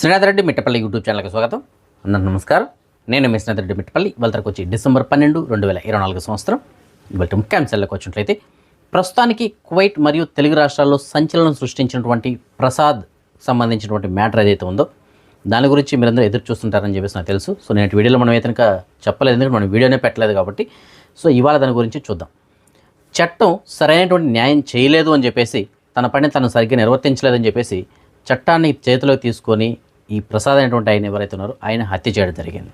Srinath Reddy Mittapalli YouTube ఛానల్కి స్వాగతం. అందరూ నమస్కారం. నేను మీ శ్రీనాథ్ రెడ్డి మిట్టపల్లి ఇవాళకి వచ్చి డిసెంబర్ పన్నెండు రెండు వేల ఇరవై నాలుగు సంవత్సరం. ఇవాళ ముఖ్యాంశాలకు వచ్చినట్లయితే ప్రస్తుతానికి కువైట్ మరియు తెలుగు రాష్ట్రాల్లో సంచలనం సృష్టించినటువంటి ప్రసాద్ సంబంధించినటువంటి మ్యాటర్ ఏదైతే ఉందో దాని గురించి మీరందరూ ఎదురు చూస్తుంటారని చెప్పేసి నాకు తెలుసు. సో నేను వీడియోలో మనం అయితే చెప్పలేదు ఎందుకంటే మనం వీడియోనే పెట్టలేదు కాబట్టి. సో ఇవాళ దాని గురించి చూద్దాం. చట్టం సరైనటువంటి న్యాయం చేయలేదు అని చెప్పేసి తన పని తను సరిగ్గా నిర్వర్తించలేదని చెప్పేసి చట్టాన్ని చేతిలోకి తీసుకొని ఈ ప్రసాద్ అనేటువంటి ఆయన ఎవరైతే ఉన్నారో ఆయన హత్య చేయడం జరిగింది.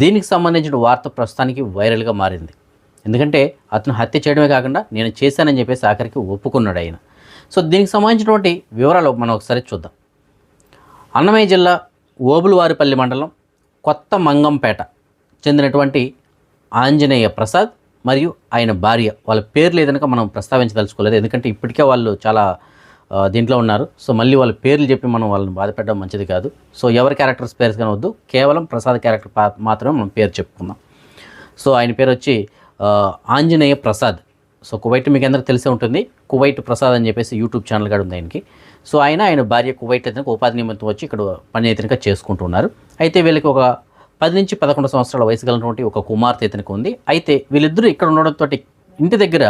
దీనికి సంబంధించిన వార్త ప్రస్తుతానికి వైరల్గా మారింది. ఎందుకంటే అతను హత్య చేయడమే కాకుండా నేను చేశానని చెప్పేసి ఆఖరికి ఒప్పుకున్నాడు ఆయన. సో దీనికి సంబంధించినటువంటి వివరాలు మనం ఒకసారి చూద్దాం. అన్నమయ్య జిల్లా ఓబులవారిపల్లి మండలం కొత్త మంగంపేట చెందినటువంటి ఆంజనేయ ప్రసాద్ మరియు ఆయన భార్య. వాళ్ళ పేర్లు ఏదనక మనం ప్రస్తావించదలుచుకోలేదు. ఎందుకంటే ఇప్పటికే వాళ్ళు చాలా దీంట్లో ఉన్నారు. సో మళ్ళీ వాళ్ళ పేర్లు చెప్పి మనం వాళ్ళని బాధపెట్టడం మంచిది కాదు. సో ఎవరి క్యారెక్టర్స్ పేర్స్ కానీ వద్దు. కేవలం ప్రసాద్ క్యారెక్టర్ మాత్రమే మనం పేరు చెప్పుకుందాం. సో ఆయన పేరు వచ్చి ఆంజనేయ ప్రసాద్. సో కువైట్ మీకు అందరికీ తెలిసే ఉంటుంది. కువైట్ ప్రసాద్ అని చెప్పేసి యూట్యూబ్ ఛానల్ కూడా ఉంది ఆయనకి. సో ఆయన ఆయన భార్య కువైట్ అయితే ఉపాధి నిమిత్తం వచ్చి ఇక్కడ పని అయితే చేసుకుంటున్నారు అయితే వీళ్ళకి ఒక పది నుంచి పదకొండు సంవత్సరాల వయసు కలిగినటువంటి ఒక కుమార్తె ఇతనికి ఉంది. అయితే వీళ్ళిద్దరూ ఇక్కడ ఉండడంతో ఇంటి దగ్గర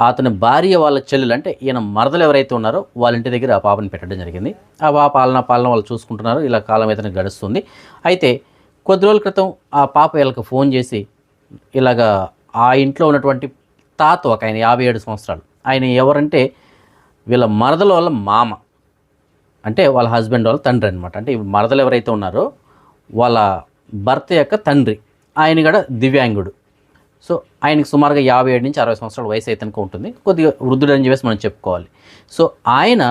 అతని భార్య వాళ్ళ చెల్లెలు అంటే ఈయన మరదలు ఎవరైతే ఉన్నారో వాళ్ళ ఇంటి దగ్గర ఆ పాపని పెట్టడం జరిగింది. ఆ పాప పాలన పాలన వాళ్ళు చూసుకుంటున్నారు. ఇలా కాలం అయితే గడుస్తుంది. అయితే కొద్ది రోజుల క్రితం ఆ పాప వీళ్ళకి ఫోన్ చేసి ఇలాగా ఆ ఇంట్లో ఉన్నటువంటి తాత ఒక ఆయన యాభై ఏడు సంవత్సరాలు. ఆయన ఎవరంటే వీళ్ళ మరదల వాళ్ళ మామ. అంటే వాళ్ళ హస్బెండ్ వాళ్ళ తండ్రి అనమాట అంటే మరదలు ఎవరైతే ఉన్నారో వాళ్ళ భర్త యొక్క తండ్రి. ఆయన కూడా దివ్యాంగుడు. సో ఆయనకి సుమారుగా యాభై ఏడు నుంచి అరవై సంవత్సరాల వయసు అయితే ఉంటుంది. కొద్దిగా వృద్ధుడు అని చెప్పేసి మనం చెప్పుకోవాలి. సో ఆయన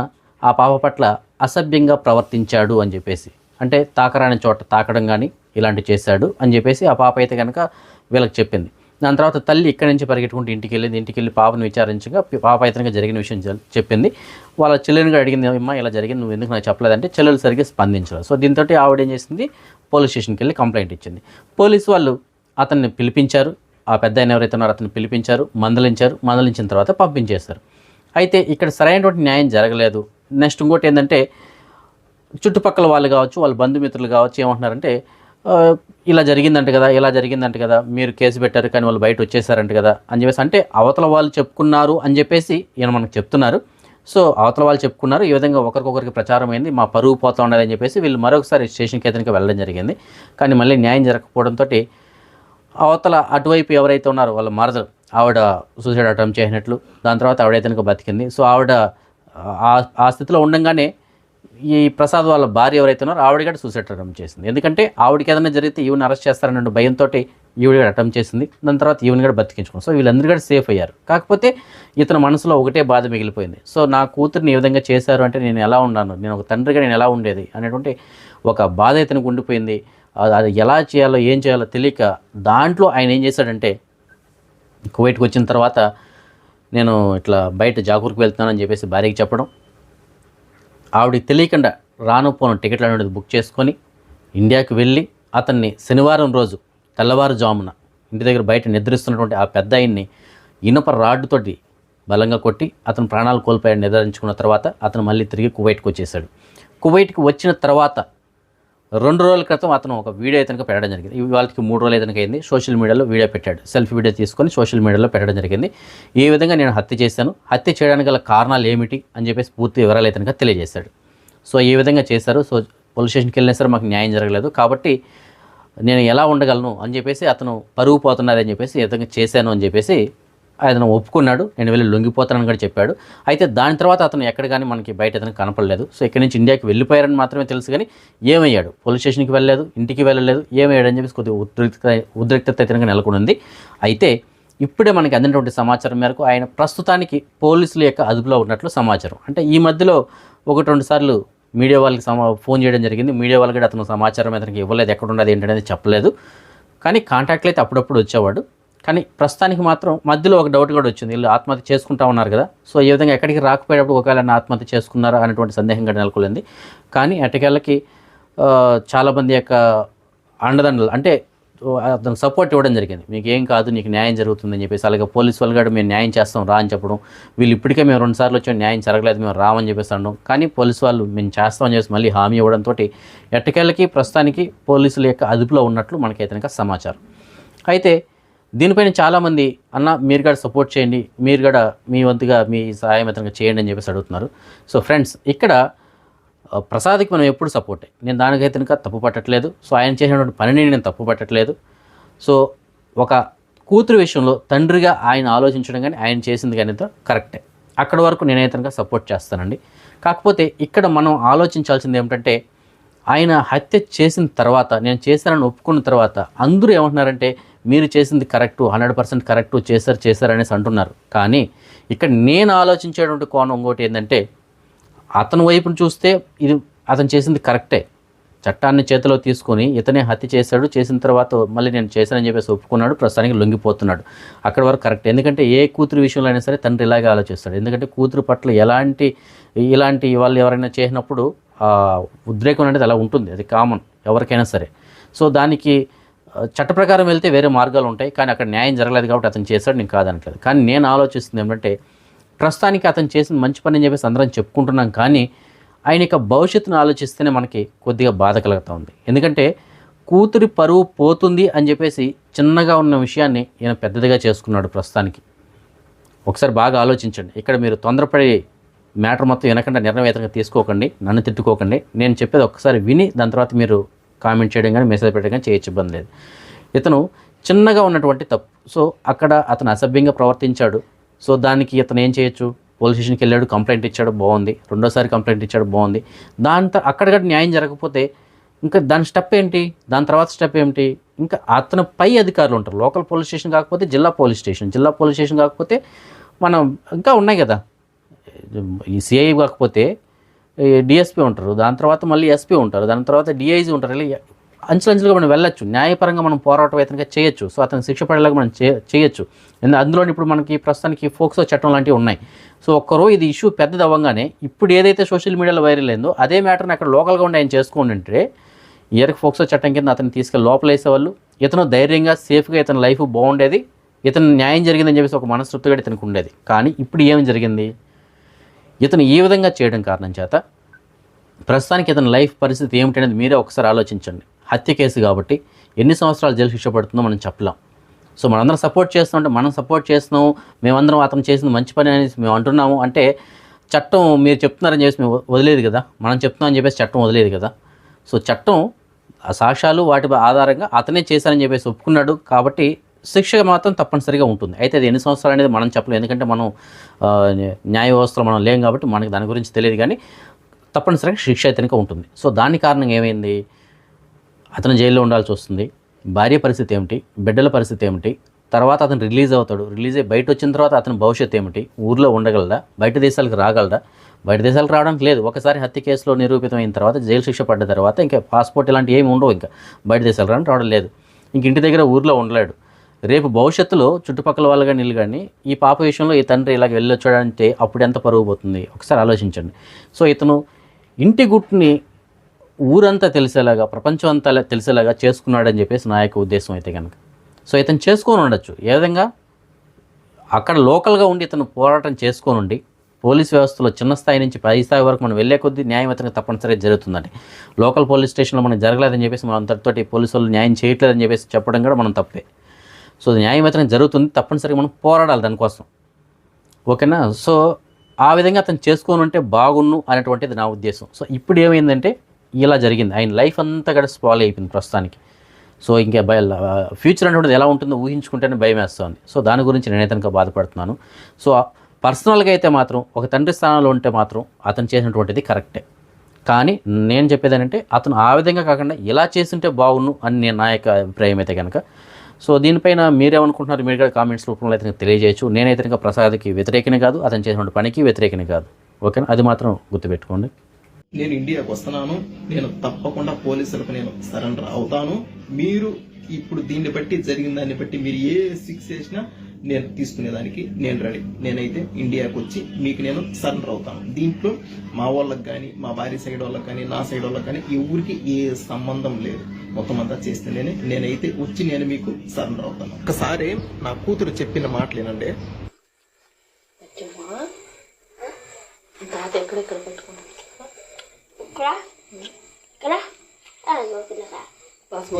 ఆ పాప పట్ల అసభ్యంగా ప్రవర్తించాడు అని చెప్పేసి అంటే తాకరాని చోట తాకడం కానీ ఇలాంటివి చేశాడు అని చెప్పేసి ఆ పాప అయితే కనుక వీళ్ళకి చెప్పింది. దాని తర్వాత తల్లి ఇక్కడి నుంచి పరిగెట్టుకుంటూ ఇంటికి వెళ్ళింది. ఇంటికి వెళ్ళి పాపను విచారించగా పాప అయితే జరిగిన విషయం చెప్పింది. వాళ్ళ చెల్లెని కూడా అడిగింది అమ్మ ఇలా జరిగింది నువ్వు ఎందుకు నాకు చెప్పలేదంటే చెల్లెలు సరిగ్గా స్పందించలేదు. సో దీంతో ఆవిడ ఏం చేసింది? పోలీస్ స్టేషన్కి వెళ్ళి కంప్లైంట్ ఇచ్చింది. పోలీసు వాళ్ళు అతన్ని పిలిపించారు. ఆ పెద్ద ఆయన ఎవరైతే ఉన్నారో అతను పిలిపించారు మందలించారు మందలించిన తర్వాత పంపించేశారు. అయితే ఇక్కడ సరైనటువంటి న్యాయం జరగలేదు. నెక్స్ట్ ఇంకోటి ఏంటంటే చుట్టుపక్కల వాళ్ళు కావచ్చు వాళ్ళ బంధుమిత్రులు కావచ్చు ఏమంటున్నారంటే ఇలా జరిగిందంట కదా ఇలా జరిగిందంట కదా మీరు కేసు పెట్టారు కానీ వాళ్ళు బయట వచ్చేసారంట కదా అని చెప్పేసి అంటే అవతల వాళ్ళు చెప్పుకున్నారు అని చెప్పేసి ఈయన మనకు చెప్తున్నారు. సో అవతల వాళ్ళు చెప్పుకున్నారు ఈ విధంగా ఒకరికొకరికి ప్రచారం అయింది మా పరువు పోతా ఉన్నది అని చెప్పేసి వీళ్ళు మరొకసారి స్టేషన్కి అతనికి వెళ్ళడం జరిగింది. కానీ మళ్ళీ న్యాయం జరగకపోవడంతో అవతల అటువైపు ఎవరైతే ఉన్నారో వాళ్ళ మరదలు ఆవిడ సూసైడ్ అటెంప్ట్ చేసినట్లు దాని తర్వాత ఆవిడైతే కనుక బతికింది. సో ఆవిడ ఆ- స్థితిలో ఉండంగానే ఈ ప్రసాద్ వాళ్ళ భార్య ఎవరైతే ఉన్నారో ఆవిడ కూడా సూసైడ్ అటెంప్ట్ చేసింది. ఎందుకంటే ఆవిడకి ఏదైనా జరిగితే ఈవిని అరెస్ట్ చేస్తారన్న భయంతో ఈవిడ కూడా అటెంప్ట్ చేసింది. దాని తర్వాత ఈవిని కూడా బతికించుకున్నాం సో వీళ్ళందరూ కూడా సేఫ్ అయ్యారు. కాకపోతే ఇతని మనసులో ఒకటే బాధ మిగిలిపోయింది. సో నా కూతురిని ఈ విధంగా చేశారు అంటే నేను ఎలా ఉన్నాను? నేను ఒక తండ్రిగా నేను ఎలా ఉండేది? అనేటువంటి ఒక బాధ ఇతనికి ఉండిపోయింది. అది ఎలా చేయాలో ఏం చేయాలో తెలియక దాంట్లో ఆయన ఏం చేశాడంటే కువైట్కి వచ్చిన తర్వాత నేను ఇట్లా బయట జాగూర్కి వెళ్తున్నానని చెప్పేసి భార్యకి చెప్పడం. ఆవిడకి తెలియకుండా రాను పోను టికెట్లు అనేది బుక్ చేసుకొని ఇండియాకి వెళ్ళి అతన్ని శనివారం రోజు తెల్లవారుజామున ఇంటి దగ్గర బయట నిద్రిస్తున్నటువంటి ఆ పెద్ద ఆయన్ని ఇనుప రాడ్డుతోటి బలంగా కొట్టి అతను ప్రాణాలు కోల్పోయాడు నిర్ధారించుకున్న తర్వాత అతను మళ్ళీ తిరిగి కువైట్కి వచ్చేసాడు కువైట్కి వచ్చిన తర్వాత రెండు రోజుల క్రితం అతను ఒక వీడియో అయితే పెట్టడం జరిగింది. వాళ్ళకి మూడు రోజులు అయితే అయింది. సోషల్ మీడియాలో వీడియో పెట్టాడు. సెల్ఫీ వీడియో తీసుకొని సోషల్ మీడియాలో పెట్టడం జరిగింది. ఏ విధంగా నేను హత్య చేశాను. హత్య చేయడానికి గల కారణాలు ఏమిటి అని చెప్పేసి పూర్తి వివరాలు అయితే తెలియజేశాడు. సో ఏ విధంగా చేశారు. సో పోలీస్ స్టేషన్కి వెళ్ళినా సరే మాకు న్యాయం జరగలేదు. కాబట్టి నేను ఎలా ఉండగలను అని చెప్పేసి అతను పరుగు పోతున్నారని చెప్పేసి ఈ విధంగా చేశాను అని చెప్పేసి అతను ఒప్పుకున్నాడు నేను వెళ్ళి లొంగిపోతానని కూడా చెప్పాడు. అయితే దాని తర్వాత అతను ఎక్కడ కానీ మనకి బయట అతను కనపడలేదు. సో ఇక్కడి నుంచి ఇండియాకి వెళ్ళిపోయారని మాత్రమే తెలుసు కానీ ఏమయ్యాడు? పోలీస్ స్టేషన్కి వెళ్ళలేదు ఇంటికి వెళ్ళలేదు ఏమయ్యాడు అని చెప్పేసి కొద్దిగా ఉద్రిక్త ఉద్రిక్తత అయితే నెలకొని ఉంది అయితే ఇప్పుడే మనకి అందినటువంటి సమాచారం మేరకు ఆయన ప్రస్తుతానికి పోలీసుల యొక్క అదుపులో ఉన్నట్లు సమాచారం. అంటే ఈ మధ్యలో ఒకటి రెండు సార్లు మీడియా వాళ్ళకి సమా ఫోన్ చేయడం జరిగింది. మీడియా వాళ్ళకి అతను సమాచారం అతనికి ఇవ్వలేదు ఎక్కడ ఉండదు ఏంటనేది చెప్పలేదు. కానీ కాంటాక్ట్లు అయితే అప్పుడప్పుడు వచ్చేవాడు. కానీ ప్రస్తుతానికి మాత్రం మధ్యలో ఒక డౌట్ కూడా వచ్చింది. వీళ్ళు ఆత్మహత్య చేసుకుంటా ఉన్నారు కదా. సో ఈ విధంగా ఎక్కడికి రాకపోయేటప్పుడు ఒకవేళ ఆత్మహత్య చేసుకున్నారా అనేటువంటి సందేహం కూడా నెలకొలింది కానీ అటకేళ్ళకి చాలామంది యొక్క అండదండలు అంటే అతను సపోర్ట్ ఇవ్వడం జరిగింది. మీకు ఏం కాదు నీకు న్యాయం జరుగుతుందని చెప్పేసి అలాగే పోలీస్ వాళ్ళు కూడా మేము న్యాయం చేస్తాం రా అని చెప్పడం. వీళ్ళు ఇప్పటికే మేము రెండు సార్లు వచ్చాం న్యాయం జరగలేదు మేము రామని చెప్పేసి అనడం. కానీ పోలీసు వాళ్ళు మేము చేస్తామని చెప్పేసి మళ్ళీ హామీ ఇవ్వడంతో ఎట్టకేళ్ళకి ప్రస్తుతానికి పోలీసుల యొక్క అదుపులో ఉన్నట్లు మనకైతే సమాచారం. అయితే దీనిపైన చాలామంది అన్న మీరు కూడా సపోర్ట్ చేయండి. మీరు కూడా మీ వంతుగా మీ సహాయం అతనికి చేయండి అని చెప్పేసి అడుగుతున్నారు. సో ఫ్రెండ్స్ ఇక్కడ ప్రసాద్కి మనం ఎప్పుడు సపోర్టే నేను దానికైతే కనుక తప్పు పట్టట్లేదు. సో ఆయన చేసినటువంటి పనిని నేను తప్పు పట్టట్లేదు. సో ఒక కూతురు విషయంలో తండ్రిగా ఆయన ఆలోచించడం కానీ ఆయన చేసింది కానీ కరెక్టే అక్కడ వరకు నేనైతే కనుక సపోర్ట్ చేస్తానండి. కాకపోతే ఇక్కడ మనం ఆలోచించాల్సింది ఏమిటంటే ఆయన హత్య చేసిన తర్వాత నేను చేశానని ఒప్పుకున్న తర్వాత అందరూ ఏమంటున్నారంటే మీరు చేసింది కరెక్టు హండ్రెడ్ పర్సెంట్ కరెక్టు చేశారు చేశారు అనేసి అంటున్నారు. కానీ ఇక్కడ నేను ఆలోచించేటువంటి కోణం ఇంకోటి ఏంటంటే అతని వైపును చూస్తే ఇది అతను చేసింది కరెక్టే. చట్టాన్ని చేతిలో తీసుకొని ఇతనే హత్య చేశాడు చేసిన తర్వాత మళ్ళీ నేను చేశానని చెప్పేసి ఒప్పుకున్నాడు ప్రస్తుతానికి లొంగిపోతున్నాడు. అక్కడ వరకు కరెక్ట్. ఎందుకంటే ఏ కూతురు విషయంలో అయినా సరే తండ్రి ఇలాగే ఆలోచిస్తాడు. ఎందుకంటే కూతురు పట్ల ఎలాంటి ఇలాంటి వాళ్ళు ఎవరైనా చేసినప్పుడు ఉద్రేకం అనేది అలా ఉంటుంది. అది కామన్ ఎవరికైనా సరే. సో దానికి చట్ట ప్రకారం వెళ్తే వేరే మార్గాలు ఉంటాయి కానీ అక్కడ న్యాయం జరగలేదు కాబట్టి అతను చేశాడు నేను కాదనట్లేదు. కానీ నేను ఆలోచిస్తుంది ఏమంటే ప్రస్తుతానికి అతను చేసిన మంచి పని అని చెప్పేసి అందరం చెప్పుకుంటున్నాం కానీ ఆయన యొక్క భవిష్యత్తును ఆలోచిస్తేనే మనకి కొద్దిగా బాధ కలుగుతూ ఉంది. ఎందుకంటే కూతురి పరువు పోతుంది అని చెప్పేసి చిన్నగా ఉన్న విషయాన్ని ఈయన పెద్దదిగా చేసుకున్నాడు ప్రస్తుతానికి. ఒకసారి బాగా ఆలోచించండి. ఇక్కడ మీరు తొందరపడి మ్యాటర్ మొత్తం వినకుండా నిర్ణయవేతంగా తీసుకోకండి నన్ను తిట్టుకోకండి. నేను చెప్పేది ఒకసారి విని దాని తర్వాత మీరు కామెంట్ చేయడం కానీ మెసేజ్ పెట్టడం కానీ చేయొచ్చు ఇబ్బంది లేదు. ఇతను చిన్నగా ఉన్నటువంటి తప్పు. సో అక్కడ అతను అసభ్యంగా ప్రవర్తించాడు. సో దానికి ఇతను ఏం చేయొచ్చు? పోలీస్ స్టేషన్కి వెళ్ళాడు కంప్లైంట్ ఇచ్చాడు బాగుంది. రెండోసారి కంప్లైంట్ ఇచ్చాడు బాగుంది. దాని తర్వాత అక్కడ న్యాయం జరగకపోతే ఇంకా దాని స్టెప్ ఏంటి? దాని తర్వాత స్టెప్ ఏంటి ఇంకా అతను పై అధికారులు ఉంటారు. లోకల్ పోలీస్ స్టేషన్ కాకపోతే జిల్లా పోలీస్ స్టేషన్. జిల్లా పోలీస్ స్టేషన్ కాకపోతే మనం ఇంకా ఉన్నాయి కదా. ఈ సిఐ కాకపోతే డిఎస్పీ ఉంటారు. దాని తర్వాత మళ్ళీ ఎస్పీ ఉంటారు. దాని తర్వాత డిఐజీ ఉంటారు. ఇలా అంచులుగా మనం వెళ్ళొచ్చు. న్యాయపరంగా మనం పోరాటం వేతనంగా చేయొచ్చు. సో అతను శిక్ష పడేలాగా మనం చే చేయొచ్చు. ఎందుకంటే అందులో ఇప్పుడు మనకి ప్రస్తుతానికి ఫోక్సో చట్టం లాంటివి ఉన్నాయి. సో ఒక్కరో ఇది ఇష్యూ పెద్దది అవ్వగానే ఇప్పుడు ఏదైతే సోషల్ మీడియాలో వైరల్ అయిందో అదే మ్యాటర్ని అక్కడ లోకల్గా ఉండి ఆయన చేసుకోండి అంటే ఇయర్కి ఫోక్సో చట్టం కింద అతను తీసుకెళ్ళి లోపలేసేవాళ్ళు. ఇతను ధైర్యంగా సేఫ్గా ఇతని లైఫ్ బాగుండేది. ఇతను న్యాయం జరిగిందని చెప్పేసి ఒక మనస్తృప్తిగా ఇతనికి ఉండేది. కానీ ఇప్పుడు ఏం జరిగింది? ఇతను ఈ విధంగా చేయడం కారణం చేత ప్రస్తుతానికి ఇతని లైఫ్ పరిస్థితి ఏమిటనేది మీరే ఒకసారి ఆలోచించండి. హత్య కేసు కాబట్టి ఎన్ని సంవత్సరాలు జైలు శిక్ష పడుతుందో మనం చెప్పలేం. సో మనందరం సపోర్ట్ చేస్తుంటే మనం సపోర్ట్ చేస్తున్నాం మేమందరం అతను చేసింది మంచి పని అనేసి మేము అంటున్నాము అంటే చట్టం మీరు చెప్తున్నారని చెప్పేసి మేము వదిలేదు కదా. మనం చెప్తున్నామని చెప్పేసి చట్టం వదిలేదు కదా. సో చట్టం సాక్ష్యాలు వాటి ఆధారంగా అతనే చేశారని చెప్పేసి ఒప్పుకున్నాడు కాబట్టి శిక్ష మాత్రం తప్పనిసరిగా ఉంటుంది. అయితే అది ఎన్ని సంవత్సరాలు అనేది మనం చెప్పలేము ఎందుకంటే మనం న్యాయ వ్యవస్థలో మనం లేం కాబట్టి మనకి దాని గురించి తెలియదు కానీ తప్పనిసరిగా శిక్ష అయితే ఉంటుంది. సో దాని కారణం ఏమైంది? అతను జైల్లో ఉండాల్సి వస్తుంది. భార్య పరిస్థితి ఏమిటి? బిడ్డల పరిస్థితి ఏమిటి? తర్వాత అతను రిలీజ్ అవుతాడు. రిలీజ్ అయ్యి బయట వచ్చిన తర్వాత అతని భవిష్యత్తు ఏమిటి? ఊర్లో ఉండగలడా బయట దేశాలకు రాగలడా బయట దేశాలకు రావడానికి లేదు. ఒకసారి హత్య కేసులో నిరూపితమైన తర్వాత జైలు శిక్ష పడ్డ తర్వాత ఇంకా పాస్పోర్ట్ ఇలాంటివి ఏమి ఉండవు ఇంకా. బయట దేశాలకు రావడం రావడం లేదు. ఇంక ఇంటి దగ్గర ఊర్లో ఉండలేడు. రేపు భవిష్యత్తులో చుట్టుపక్కల వాళ్ళు కానీ వీళ్ళు కానీ ఈ పాప విషయంలో ఈ తండ్రి ఇలాగ వెళ్ళొచ్చాడంటే అప్పుడు ఎంత పరుగు పోతుంది? ఒకసారి ఆలోచించండి. సో ఇతను ఇంటి గుట్టుని ఊరంతా తెలిసేలాగా ప్రపంచం అంతా తెలిసేలాగా చేసుకున్నాడని చెప్పేసి నా యొక్క ఉద్దేశం అయితే కనుక. సో ఇతను చేసుకొని ఉండొచ్చు. ఏ విధంగా? అక్కడ లోకల్గా ఉండి ఇతను పోరాటం చేసుకొని ఉండి పోలీస్ వ్యవస్థలో చిన్న స్థాయి నుంచి పై స్థాయి వరకు మనం వెళ్ళే కొద్దీ న్యాయం ఇతనికి తప్పనిసరిగా జరుగుతుందండి. లోకల్ పోలీస్ స్టేషన్లో మనం జరగలేదని చెప్పేసి మనం అంతటితోటి పోలీసు వాళ్ళు న్యాయం చేయట్లేదని చెప్పేసి చెప్పడం కూడా మనం తప్పే. సో న్యాయం ఇతనికి జరుగుతుంది. తప్పనిసరిగా మనం పోరాడాలి దానికోసం. ఓకేనా? సో ఆ విధంగా అతను చేసుకొని ఉంటే బాగున్ను అనేటువంటిది నా ఉద్దేశం. సో ఇప్పుడు ఏమైందంటే ఇలా జరిగింది. ఆయన లైఫ్ అంతా కూడా స్పాల్ అయిపోయింది ప్రస్తుతానికి. సో ఇంకా భయ ఫ్యూచర్ అనేటువంటిది ఎలా ఉంటుందో ఊహించుకుంటేనే భయం వేస్తుంది. సో దాని గురించి నేనైతే కనుక బాధపడుతున్నాను. సో పర్సనల్గా అయితే మాత్రం ఒక తండ్రి స్థానంలో ఉంటే మాత్రం అతను చేసినటువంటిది కరెక్టే. కానీ నేను చెప్పేది ఏంటంటే అతను ఆ విధంగా కాకుండా ఇలా చేస్తుంటే బాగున్ను అని నేను నా యొక్క అభిప్రాయం అయితే కనుక సో దీనిపైన మీరేమనుకుంటున్నారు మీరు కూడా కామెంట్స్ రూపంలో అయితే తెలియజేయచ్చు. నేనైతే ఇంకా ప్రసాద్కి వ్యతిరేకనే కాదు అతను చేసిన పనికి వ్యతిరేకనే కాదు. ఓకేనా? అది మాత్రం గుర్తుపెట్టుకోండి. నేను ఇండియాకు వస్తున్నాను. నేను తప్పకుండా పోలీసులకు నేను సరెండర్ అవుతాను. మీరు ఇప్పుడు దీన్ని బట్టి జరిగిన దాన్ని బట్టి మీరు ఏ సిక్స్ చేసినా నేను తీసుకునేదానికి నేను రెడీ. నేనైతే ఇండియాకు వచ్చి మీకు నేను సరెండర్ అవుతాను. దీంట్లో మా వాళ్ళకి కానీ మా భార్య సైడ్ వాళ్ళకి కానీ నా సైడ్ వాళ్ళకి కానీ ఎవరికి ఏ సంబంధం లేదు. మొత్తం అంతా చేస్తే నేనే నేనైతే వచ్చి నేను మీకు సరెండర్ అవుతాను. ఒకసారి నా కూతురు చెప్పిన మాటలేనండి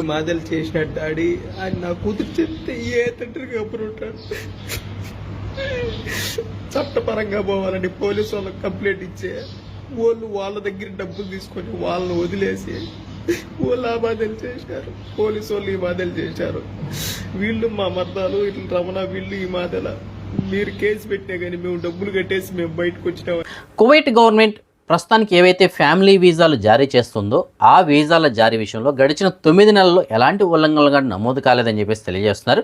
మాదలు చేసిన డాడీ ఆయన నా కూతురు చెప్తే ఏ తండ్రికి అప్పుడు ఉంటాడు? చట్టపరంగా పోవాలని పోలీసు వాళ్ళకి కంప్లైంట్ ఇచ్చే వాళ్ళు వాళ్ళ దగ్గర డబ్బులు తీసుకొని వాళ్ళని వదిలేసి వాళ్ళు ఆ బాధలు చేశారు. పోలీసు వాళ్ళు ఈ బాధలు చేశారు. వీళ్ళు మా మర్దాలు ఇట్లా రమణ వీళ్ళు ఈ మాదల. మీరు కేసు పెట్టినా కానీ మేము డబ్బులు కట్టేసి మేము బయటకు వచ్చినాం. కువైట్ గవర్నమెంట్ ప్రస్తుతానికి ఏవైతే ఫ్యామిలీ వీసాలు జారీ చేస్తుందో ఆ వీసాల జారీ విషయంలో గడిచిన తొమ్మిది నెలల్లో ఎలాంటి ఉల్లంఘనలు కానీ నమోదు కాలేదని చెప్పేసి తెలియజేస్తున్నారు.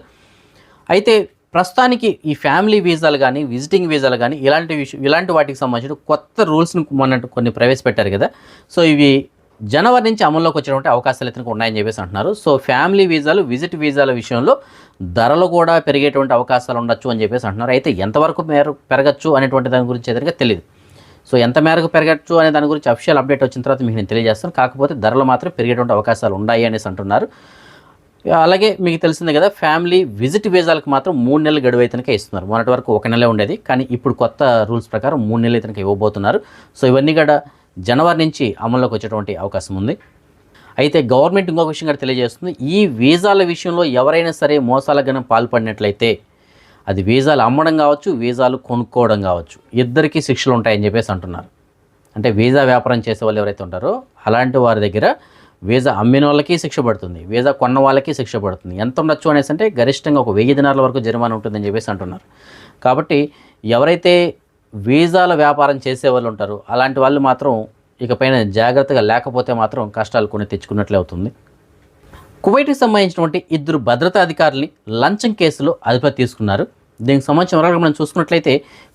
అయితే ప్రస్తుతానికి ఈ ఫ్యామిలీ వీసాలు కానీ విజిటింగ్ వీసాలు కానీ ఇలాంటి విషయం ఇలాంటి వాటికి సంబంధించిన కొత్త రూల్స్ని మొన్న కొన్ని ప్రవేశపెట్టారు కదా. సో ఇవి జనవరి నుంచి అమల్లోకి వచ్చేటువంటి అవకాశాలు అయితే ఉన్నాయని చెప్పేసి అంటున్నారు. సో ఫ్యామిలీ వీసాలు విజిట్ వీసాల విషయంలో ధరలు కూడా పెరిగేటువంటి అవకాశాలు ఉండొచ్చు అని చెప్పేసి అంటున్నారు. అయితే ఎంతవరకు మేర పెరగచ్చు అనేటువంటి దాని గురించి ఎదురుగా తెలియదు సో ఎంత మేరకు పెరగచ్చు అనే దాని గురించి అఫిషియల్ అప్డేట్ వచ్చిన తర్వాత మీకు నేను తెలియజేస్తాను. కాకపోతే ధరలు మాత్రం పెరిగేటువంటి అవకాశాలు ఉన్నాయి అనేసి అంటున్నారు. అలాగే మీకు తెలిసిందే కదా ఫ్యామిలీ విజిట్ వీసాలకు మాత్రం మూడు నెలలు గడువు అయితేనే ఇస్తున్నారు. మొన్నటి వరకు ఒక నెలే ఉండేది కానీ ఇప్పుడు కొత్త రూల్స్ ప్రకారం మూడు నెలలు అయితే ఇవ్వబోతున్నారు. సో ఇవన్నీ కూడా జనవరి నుంచి అమల్లోకి వచ్చేటువంటి అవకాశం ఉంది. అయితే గవర్నమెంట్ ఇంకొక విషయం కూడా తెలియజేస్తుంది. ఈ వీజాల విషయంలో ఎవరైనా సరే మోసాలకు గనం పాల్పడినట్లయితే అది వీజాలు అమ్మడం కావచ్చు వీజాలు కొనుక్కోవడం కావచ్చు. ఇద్దరికీ శిక్షలు ఉంటాయని చెప్పేసి అంటున్నారు. అంటే వీజా వ్యాపారం చేసే వాళ్ళు ఎవరైతే ఉంటారో అలాంటి వారి దగ్గర వీజా అమ్మిన వాళ్ళకి శిక్ష పడుతుంది. వీజా కొన్న వాళ్ళకి శిక్ష పడుతుంది. ఎంత ఉండొచ్చు అనేసి అంటే గరిష్టంగా ఒక వెయ్యి దినాల వరకు జరిమానా ఉంటుందని చెప్పేసి అంటున్నారు. కాబట్టి ఎవరైతే వీసాల వ్యాపారం చేసే వాళ్ళు ఉంటారు. అలాంటి వాళ్ళు మాత్రం ఇకపైన జాగ్రత్తగా లేకపోతే మాత్రం కష్టాలు కొని తెచ్చుకున్నట్లే అవుతుంది. కువైట్కి సంబంధించినటువంటి ఇద్దరు భద్రతా అధికారుల్ని లంచం కేసులో అదుపులో తీసుకున్నారు. దీనికి సంబంధించిన వివరాలు మనం చూసుకున్నట్లయితే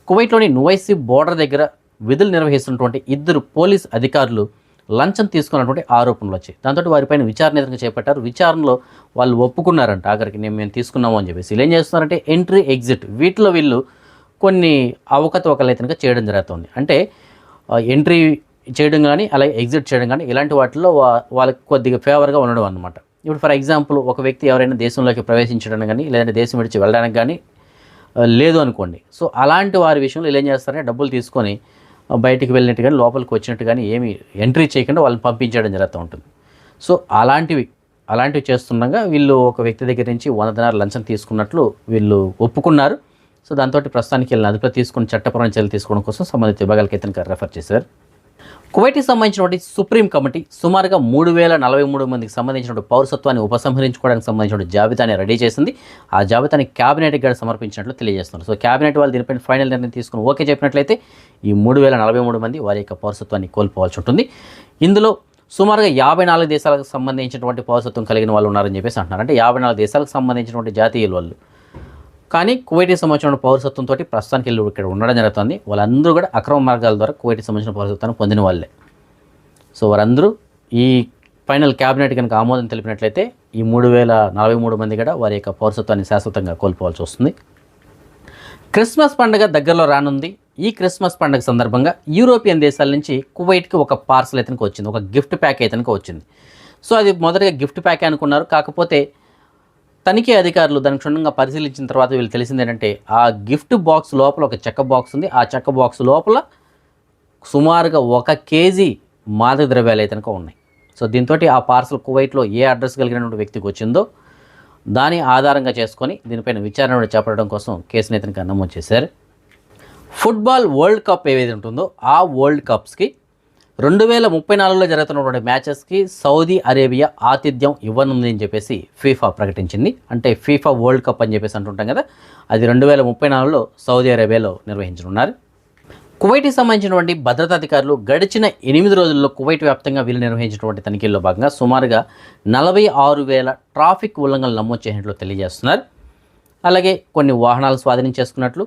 కువైట్లోని నువైసీ బోర్డర్ దగ్గర విధులు నిర్వహిస్తున్నటువంటి ఇద్దరు పోలీస్ అధికారులు లంచం తీసుకున్నటువంటి ఆరోపణలు వచ్చాయి. దాంతో వారిపైన విచారణ ఎదురుగా చేపట్టారు? విచారణలో వాళ్ళు ఒప్పుకున్నారంట. ఆఖరికి నేను మేము తీసుకున్నాము అని చెప్పేసి. వీళ్ళు ఏం చేస్తున్నారంటే ఎంట్రీ ఎగ్జిట్ వీటిలో వీళ్ళు కొన్ని అవకతవకలు చేయడం జరుగుతుంది. అంటే ఎంట్రీ చేయడం కానీ అలాగే ఎగ్జిట్ చేయడం కానీ ఇలాంటి వాటిల్లో వాళ్ళకి కొద్దిగా ఫేవర్గా ఉండడం అనమాట ఇప్పుడు ఫర్ ఎగ్జాంపుల్ ఒక వ్యక్తి ఎవరైనా దేశంలోకి ప్రవేశించడం కానీ లేదంటే దేశం విడిచి వెళ్ళడానికి కానీ లేదు అనుకోండి. సో అలాంటి వారి విషయంలో వీళ్ళు ఏం చేస్తారంటే డబ్బులు తీసుకొని బయటికి వెళ్ళినట్టు కానీ లోపలికి వచ్చినట్టు కానీ ఏమి ఎంట్రీ చేయకుండా వాళ్ళని పంపించడం జరుగుతూ ఉంటుంది. సో అలాంటివి అలాంటివి చేస్తుండగా వీళ్ళు ఒక వ్యక్తి దగ్గర నుంచి వంద దినారు లంచం తీసుకున్నట్లు వీళ్ళు ఒప్పుకున్నారు. సో దాంతో ప్రస్తుతానికి వెళ్ళిన అదుపులో తీసుకుని చట్టపరమైన చర్యలు తీసుకోవడం కోసం సంబంధిత విభాగాలకి ఇతనికి రెఫర్ చేశారు. కువైట్కి సంబంధించినటువంటి సుప్రీం కమిటీ సుమారుగా మూడు వేల నలభై మూడు మందికి సంబంధించిన పౌరసత్వాన్ని ఉపసంహరించుకోవడానికి సంబంధించిన జాబితాని రెడీ చేసింది. ఆ జాబితాని క్యాబినెట్కి కూడా సమర్పించినట్లు తెలియజేస్తున్నారు. సో క్యాబినెట్ వాళ్ళు దీనిపైన ఫైనల్ నిర్ణయం తీసుకుని ఓకే చెప్పినట్లయితే ఈ మూడు వేల నలభై మూడు మంది వారి యొక్క పౌరసత్వాన్ని కోల్పోవాల్సి ఉంటుంది. ఇందులో సుమారుగా యాభై నాలుగు దేశాలకు సంబంధించినటువంటి పౌరసత్వం కలిగిన వాళ్ళు ఉన్నారని చెప్పేసి అంటున్నారు. అంటే యాభై నాలుగు దేశాలకు సంబంధించినటువంటి జాతీయులు వాళ్ళు. కానీ కువైట్కి సంబంధించిన పౌరసత్వంతో ప్రస్తుతానికి వీళ్ళు ఇక్కడ ఉండడం జరుగుతుంది. వాళ్ళందరూ కూడా అక్రమ మార్గాల ద్వారా కువైట్కి సంబంధించిన పౌరసత్వాన్ని పొందిన వాళ్ళే. సో వారందరూ ఈ ఫైనల్ క్యాబినెట్ కనుక ఆమోదం తెలిపినట్లయితే ఈ మూడు వేల నలభై మూడు మంది కూడా వారి యొక్క పౌరసత్వాన్ని శాశ్వతంగా కోల్పోవాల్సి వస్తుంది. క్రిస్మస్ పండుగ దగ్గరలో రానుంది. ఈ క్రిస్మస్ పండుగ సందర్భంగా యూరోపియన్ దేశాల నుంచి కువైట్కి ఒక పార్సల్ అయితే వచ్చింది. ఒక గిఫ్ట్ ప్యాక్ అయితే వచ్చింది. సో అది మొదటగా గిఫ్ట్ ప్యాక్ అనుకున్నారు. కాకపోతే తనిఖీ అధికారులు దాన్ని క్షుణ్ణంగా పరిశీలించిన తర్వాత వీళ్ళు తెలిసింది ఏంటంటే ఆ గిఫ్ట్ బాక్స్ లోపల ఒక చెక్క బాక్స్ ఉంది. ఆ చెక్క బాక్స్ లోపల సుమారుగా ఒక కేజీ మాదక ద్రవ్యాలు అయితే ఉన్నాయి. సో దీంతో ఆ పార్సల్ కువైట్లో ఏ అడ్రస్ కలిగినటువంటి వ్యక్తికి వచ్చిందో దాని ఆధారంగా చేసుకొని దీనిపైన విచారణ చేపట్టడం కోసం కేసుని ఇతనికి నమోదు చేశారు. ఫుట్బాల్ వరల్డ్ కప్ ఏదైతే ఉంటుందో ఆ వరల్డ్ కప్స్కి రెండు వేల ముప్పై నాలుగులో జరుగుతున్నటువంటి మ్యాచెస్కి సౌదీ అరేబియా ఆతిథ్యం ఇవ్వనుంది అని చెప్పేసి ఫీఫా ప్రకటించింది. అంటే ఫీఫా వరల్డ్ కప్ అని చెప్పేసి అంటుంటాం కదా అది రెండు వేల ముప్పై నాలుగులో సౌదీ అరేబియాలో నిర్వహించనున్నారు. కువైట్కి సంబంధించినటువంటి భద్రతా అధికారులు గడిచిన ఎనిమిది రోజుల్లో కువైట్ వ్యాప్తంగా వీళ్ళు నిర్వహించినటువంటి తనిఖీల్లో భాగంగా సుమారుగా నలభై ఆరు వేల ట్రాఫిక్ ఉల్లంఘనలు నమోదు చేసినట్లు తెలియజేస్తున్నారు. అలాగే కొన్ని వాహనాలు స్వాధీనం చేసుకున్నట్లు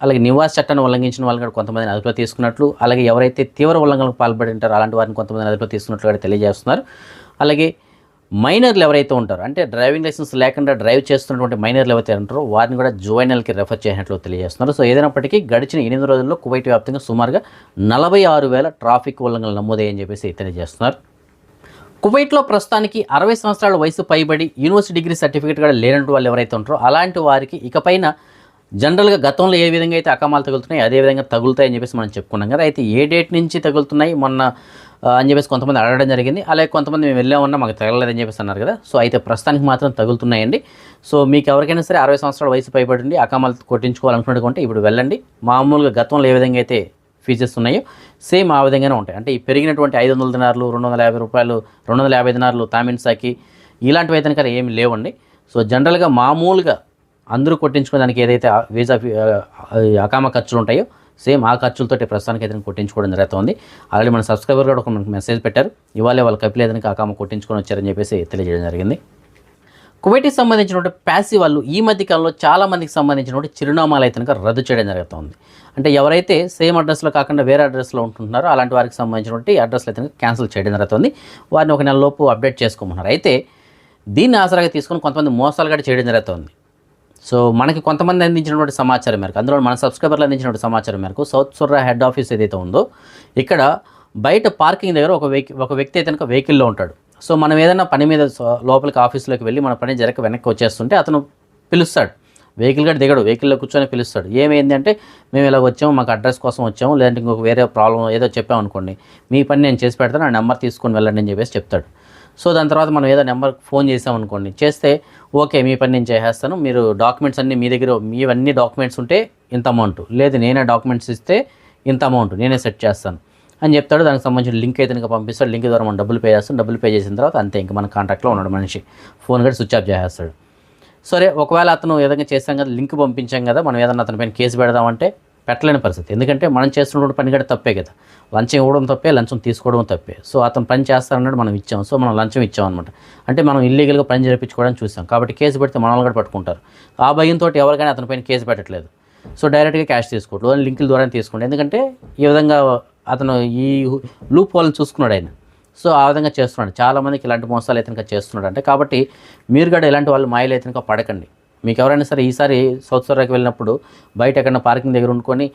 అలాగే నివాస చట్టాన్ని ఉల్లంఘించిన వాళ్ళని కూడా కొంతమందిని అదుపులో తీసుకున్నట్లు అలాగే ఎవరైతే తీవ్ర ఉల్లంఘనకు పాల్పడి ఉంటారో అలాంటి వారిని కొంతమందిని అదుపులో తీసుకున్నట్లు కూడా తెలియజేస్తున్నారు. అలాగే మైనర్లు ఎవరైతే ఉంటారో అంటే డ్రైవింగ్ లైసెన్స్ లేకుండా డ్రైవ్ చేస్తున్నటువంటి మైనర్లు ఎవరైతే ఉంటారో వారిని కూడా జువైనల్కి రెఫర్ చేసినట్లు తెలియజేస్తున్నారు. సో ఏదైనప్పటికీ గడిచిన ఎనిమిది రోజుల్లో కువైట్ వ్యాప్తంగా సుమారుగా నలభై ఆరు వేల ట్రాఫిక్ ఉల్లంఘనలు నమోదయ్యని చెప్పేసి తెలియజేస్తున్నారు. కువైట్లో ప్రస్తుతానికి అరవై సంవత్సరాల వయసు పైబడి యూనివర్సిటీ డిగ్రీ సర్టిఫికేట్ కూడా లేనటువంటి వాళ్ళు ఎవరైతే ఉంటారో అలాంటి వారికి ఇకపైన జనరల్గా గతంలో ఏ విధంగా అయితే అకామాలు తగులుతున్నాయి అదే విధంగా తగులుతాయని చెప్పేసి మనం చెప్పుకున్నాం కదా. అయితే ఏ డేట్ నుంచి తగులుతున్నాయి? మొన్న అని చెప్పేసి కొంతమంది అడగడం జరిగింది. అలాగే కొంతమంది మేము వెళ్ళామన్నా మాకు తగలలేదని చెప్పేసి అన్నారు కదా. సో అయితే ప్రస్తుతానికి మాత్రం తగులుతున్నాయండి. సో మీకు ఎవరికైనా సరే అరవై సంవత్సరాల వయసు పైబడి అకామాలు కొట్టించుకోవాలనుకుంటే ఇప్పుడు వెళ్ళండి. మామూలుగా గతంలో ఏ విధంగా అయితే ఫీచర్స్ ఉన్నాయో సేమ్ ఆ విధంగానే ఉంటాయి. అంటే ఈ పెరిగినటువంటి ఐదు వందల దినార్లు రెండు వందల యాభై రూపాయలు రెండు వందల యాభై దినారులు తామిన్సాకి ఇలాంటివి అయితే కనుక ఏమి లేవండి. సో జనరల్గా మామూలుగా అందరూ కొట్టించుకోవడానికి ఏదైతే వీసా ఫీ- అకామ ఖర్చులు ఉంటాయో సేమ్ ఆ ఖర్చులతో ప్రస్తుతానికి అయితే కొట్టించుకోవడం జరుగుతుంది. ఆల్రెడీ మన సబ్స్క్రైబర్ కూడా ఒక మనకు మెసేజ్ పెట్టారు. ఇవాళ వాళ్ళ కపిల్ ఏదైనా అకామ కొట్టించుకొని వచ్చారని చెప్పేసి తెలియజేయడం జరిగింది. కువైట్కి సంబంధించినటువంటి ప్యాసి వాళ్ళు ఈ మధ్య కాలంలో చాలామందికి సంబంధించినటువంటి చిరునామాలు అయితే కనుక రద్దు చేయడం జరుగుతుంది. అంటే ఎవరైతే సేమ్ అడ్రస్లో కాకుండా వేరే అడ్రస్లో ఉంటున్నారో అలాంటి వారికి సంబంధించినటువంటి అడ్రస్లు అయితే క్యాన్సిల్ చేయడం జరుగుతుంది. వారిని ఒక నెలలోపు అప్డేట్ చేసుకోమన్నారు. అయితే దీన్ని ఆసరాగా తీసుకొని కొంతమంది మోసాలు కూడా చేయడం జరుగుతుంది. సో మనకి కొంతమంది అందించినటువంటి సమాచారం మేరకు అందులో మన సబ్స్క్రైబర్లు అందించినటువంటి సమాచారం మేరకు సౌత్ సుర్రా హెడ్ ఆఫీస్ ఏదైతే ఉందో ఇక్కడ బయట పార్కింగ్ దగ్గర ఒక వెహికల్ ఒక వ్యక్తి అయితే కనుక వెహికల్లో ఉంటాడు. సో మనం ఏదైనా పని మీద లోపలికి ఆఫీస్లోకి వెళ్ళి మన పని జరగక వెనక్కి వచ్చేస్తుంటే అతను పిలుస్తాడు. వెహికల్ గడి దిగడు వెహికల్లో కూర్చొని పిలుస్తాడు. ఏమైంది అంటే మేము ఇలా వచ్చాము మాకు అడ్రస్ కోసం వచ్చాము లేదంటే ఇంకొక వేరే ప్రాబ్లం ఏదో చెప్పామనుకోండి మీ పని నేను చేసి పెడతాను ఆ నెంబర్ తీసుకొని వెళ్ళండి అని చెప్పేసి చెప్తాడు. సో దాని తర్వాత మనం ఏదో నెంబర్కి ఫోన్ చేసామనుకోండి చేస్తే ఓకే మీ పని నేను చేసేస్తాను. మీరు డాక్యుమెంట్స్ అన్నీ మీ దగ్గర మీవన్నీ డాక్యుమెంట్స్ ఉంటే ఇంత అమౌంట్. లేదు నేనే డాక్యుమెంట్స్ ఇస్తే ఇంత అమౌంట్ నేనే సెట్ చేస్తాను. అని చెప్తాడు. దానికి సంబంధించిన లింక్ అయితే ఇంకా పంపిస్తాడు. లింక్ ద్వారా మనం డబ్బులు పే చేస్తాం. డబ్బులు పే చేసిన తర్వాత అంతే ఇంకా మన కాంటాక్ట్లో ఉన్నాడు మనిషి. ఫోన్ కూడా స్విచ్ ఆఫ్ చేసేస్తాడు. సరే ఒకవేళ అతను ఏదైనా చేస్తాం కదా లింక్ పంపించాం కదా మనం ఏదన్నా అతని పైన కేసు పెడదామంటే పెట్టలేని పరిస్థితి. ఎందుకంటే మనం చేస్తున్నటువంటి పని కూడా తప్పే కదా. లంచం ఇవ్వడం తప్పే లంచం తీసుకోవడం తప్పే. సో అతను పని చేస్తారన్నాడు మనం ఇచ్చాం. సో మనం లంచం ఇచ్చాం అనమాట అంటే మనం ఇల్లీగల్గా పని జరిపించుకోవడానికి చూసాం. కాబట్టి కేసు పెడితే మనల్ని కూడా పట్టుకుంటారు. ఆ భయంతో ఎవరికైనా అతని పైన కేసు పెట్టట్లేదు. సో డైరెక్ట్గా క్యాష్ తీసుకోవట్లేదు. లింకుల ద్వారా తీసుకోండి. ఎందుకంటే ఈ విధంగా అతను ఈ లూప్ వాళ్ళని చూసుకున్నాడు ఆయన. సో ఆ విధంగా చేస్తున్నాడు. చాలామందికి ఇలాంటి మోసాలు అయితే చేస్తున్నాడు అంటే కాబట్టి మీరు కూడా ఇలాంటి వాళ్ళు మాయలు అయితే పడకండి. మీకు ఎవరైనా సరే ఈసారి సౌత్ సొరాకి వెళ్ళినప్పుడు బయట ఎక్కడైనా పార్కింగ్ దగ్గర ఉండుకొని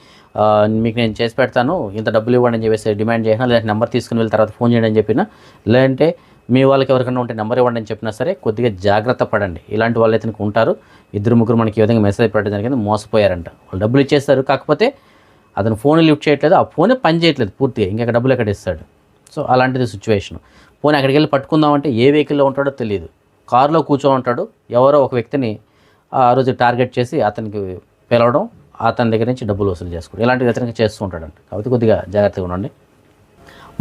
మీకు నేను చేసి పెడతాను. ఇంత డబ్బులు ఇవ్వండి అని చెప్పేసి డిమాండ్ చేసినా లేదంటే నెంబర్ తీసుకుని వెళ్ళిన తర్వాత ఫోన్ చేయండి అని చెప్పినా లేదంటే మీ వాళ్ళకి ఎవరికైనా ఉంటే నెంబర్ ఇవ్వండి అని చెప్పినా సరే కొద్దిగా జాగ్రత్త పడండి. ఇలాంటి వాళ్ళు అయితే ఉంటారు. ఇద్దరు ముగ్గురు మనకి ఈ విధంగా మెసేజ్ పెట్టడం జరిగింది మోసపోయారంట. వాళ్ళు డబ్బులు ఇచ్చేస్తారు కాకపోతే అతను ఫోన్ లిఫ్ట్ చేయట్లేదు. ఆ ఫోనే పని చేయట్లేదు పూర్తిగా. ఇంకా డబ్బులు ఎక్కడ ఇస్తాడు? సో అలాంటిది సిచ్యువేషన్ పోనీ అక్కడికి వెళ్ళి పట్టుకుందామంటే ఏ వెహికల్లో ఉంటాడో తెలియదు కారులో కూర్చో ఉంటాడు. ఎవరో ఒక వ్యక్తిని ఆ రోజు టార్గెట్ చేసి అతనికి పిలవడం అతని దగ్గర నుంచి డబ్బులు వసూలు చేసుకోవడం. ఇలాంటి వ్యతిరేకంగా చేస్తూ ఉంటాడంట. కాబట్టి కొద్దిగా జాగ్రత్తగా ఉండండి.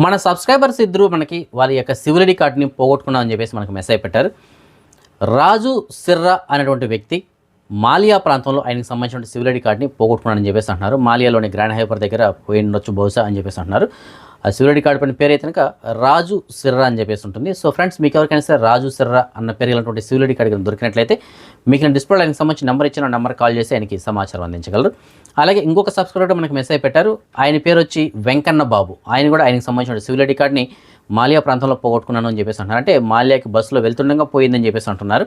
మన సబ్స్క్రైబర్స్ ఇద్దరు మనకి వాళ్ళ యొక్క సివిలిటీ కార్డుని పోగొట్టుకున్నామని చెప్పేసి మనకు మెసేజ్ పెట్టారు. రాజు సిర్రా అనేటువంటి వ్యక్తి మాలియా ప్రాంతంలో ఆయనకు సంబంధించిన సివిలిటీ కార్డుని పోగొట్టుకున్నాడని చెప్పేసి అంటున్నారు. మాలియాలోని గ్రాండ్ హైపర్ దగ్గర పోయి ఉండొచ్చు బహుశా అని చెప్పేసి అంటున్నారు. ఆ సూర్యుడి కార్డు పని పేరు అయితే కనుక రాజు సిర్రా అని చెప్పేసి ఉంటుంది. సో ఫ్రెండ్స్ మీకు ఎవరికైనా సరే రాజు సిర్రా అన్న పేరు కలిగినటువంటి సివిలిటీ కార్డు దొరికినట్లయితే మీకు నేను డిస్ప్లే ఆయనకి సంబంధించిన నెంబర్ ఇచ్చిన నెంబర్ కాల్ చేసి ఆయనకి సమాచారం అందించగలరు. అలాగే ఇంకొక సబ్స్క్రైబర్ మనకి మెసేజ్ పెట్టారు. ఆయన పేరు వచ్చి వెంకన్న బాబు. ఆయన కూడా ఆయనకి సంబంధించిన సివిలిటీ కార్డ్ని మాలియా ప్రాంతంలో పోగొట్టుకున్నాను అని చెప్పేసి అంటున్నారు. అంటే మాలియాకి బస్సులో వెళ్తుండగా పోయిందని చెప్పేసి అంటున్నారు.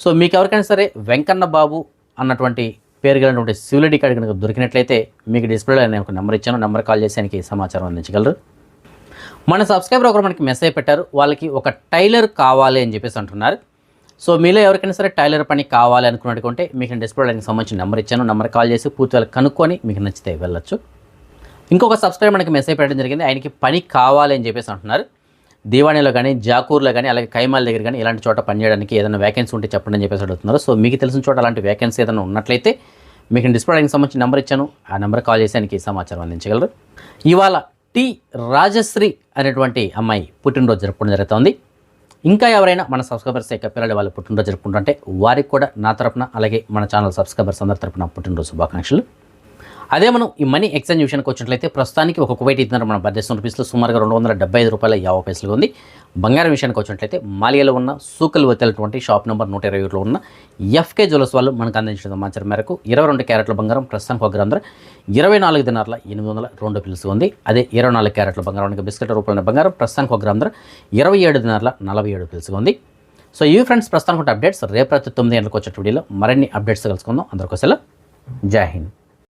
సో మీకు ఎవరికైనా సరే వెంకన్న బాబు అన్నటువంటి పేరు గలటువంటి సివిలిటీ కార్డు కనుక దొరికినట్లయితే మీకు డిస్ప్లేలో నేను ఒక నెంబర్ ఇచ్చాను. నెంబర్ కాల్ చేసి ఆయనకి సమాచారం అందించగలరు. మన సబ్స్క్రైబర్ ఒకరు మనకి మెసేజ్ పెట్టారు. వాళ్ళకి ఒక టైలర్ కావాలి అని చెప్పేసి అంటున్నారు. సో మీలో ఎవరికైనా సరే టైలర్ పని కావాలి అనుకున్నట్టుకుంటే మీకు డిస్ప్లే దానికి సంబంధించిన నెంబర్ ఇచ్చాను. నెంబర్ కాల్ చేసి పూర్తిగా కనుక్కొని మీకు నచ్చితే వెళ్ళొచ్చు. ఇంకొక సబ్స్క్రైబర్ మనకి మెసేజ్ పెట్టడం జరిగింది. ఆయనకి పని కావాలి అని చెప్పేసి అంటున్నారు. దీవాణిలో కానీ జాకూర్లో కానీ అలాగే కైమాల్ దగ్గర కానీ ఇలాంటి చోట పనిచేయడానికి ఏదైనా వేకెన్సీ ఉంటే చెప్పండి అని చెప్పేసి అడుగుతున్నారు. సో మీకు తెలిసిన చోట అలాంటి వేకెన్సీ ఏదైనా ఉన్నట్లయితే మీకు డిస్ప్లే సంబంధించి నెంబర్ ఇచ్చాను. ఆ నెంబర్ కాల్ చేసి ఆయనకి సమాచారం అందించగలరు. ఇవాళ టి రాజశ్రీ అనేటువంటి అమ్మాయి పుట్టినరోజు జరుపుకోవడం జరుగుతోంది. ఇంకా ఎవరైనా మన సబ్స్క్రైబర్స్ యొక్క పిల్లలు వాళ్ళు పుట్టినరోజు జరుపుకుంటుంటే వారికి కూడా నా తరపున అలాగే మన ఛానల్ సబ్స్క్రైబర్స్ అందరి తరపున పుట్టినరోజు శుభాకాంక్షలు. అదే మనం ఈ మనీ ఎక్స్చేంజ్ విషయానికి వచ్చినట్లయితే ప్రస్తుతానికి ఒక కువైట్ ఇద్దరు మన పద్దెనిమిది రూపీస్లో సుమారుగా రెండు వందల డెబ్బై ఐదు రూపాయల యాభై పైసలుగా ఉంది. బంగారం విషయానికి వచ్చినట్లయితే మాలియాలో ఉన్న సూకల్ వెతలటువంటి షాప్ నెంబర్ నూట ఇరవై ఏడులో ఉన్న ఎఫ్కే జ్యువెల్స్ వాళ్ళు మనకు అందించిన సమాచారం మేరకు ఇరవై రెండు క్యారెట్ల బంగారం ప్రస్తుతానికి ఒక గ్రామ ఇరవై నాలుగు దినార్ల ఎనిమిది వందల రెండు పిలుసు ఉంది. అదే ఇరవై నాలుగు క్యారెట్ల బంగారం బిస్కెట్ రూపాయల బంగారం ప్రస్తుతానికి ఒక గ్రామ ఇరవై ఏడు దినార్ల నలభై ఏడు పిలుసు ఉంది. సో ఈ ఫ్రెండ్స్ ప్రస్తుతానికి అప్డేట్స్. రేపు ప్రతి తొమ్మిది గంటలకు వచ్చే వీడియోలో మరిన్ని అప్డేట్స్ కలుసుకుందాం. అందరికోసం జై హింద్.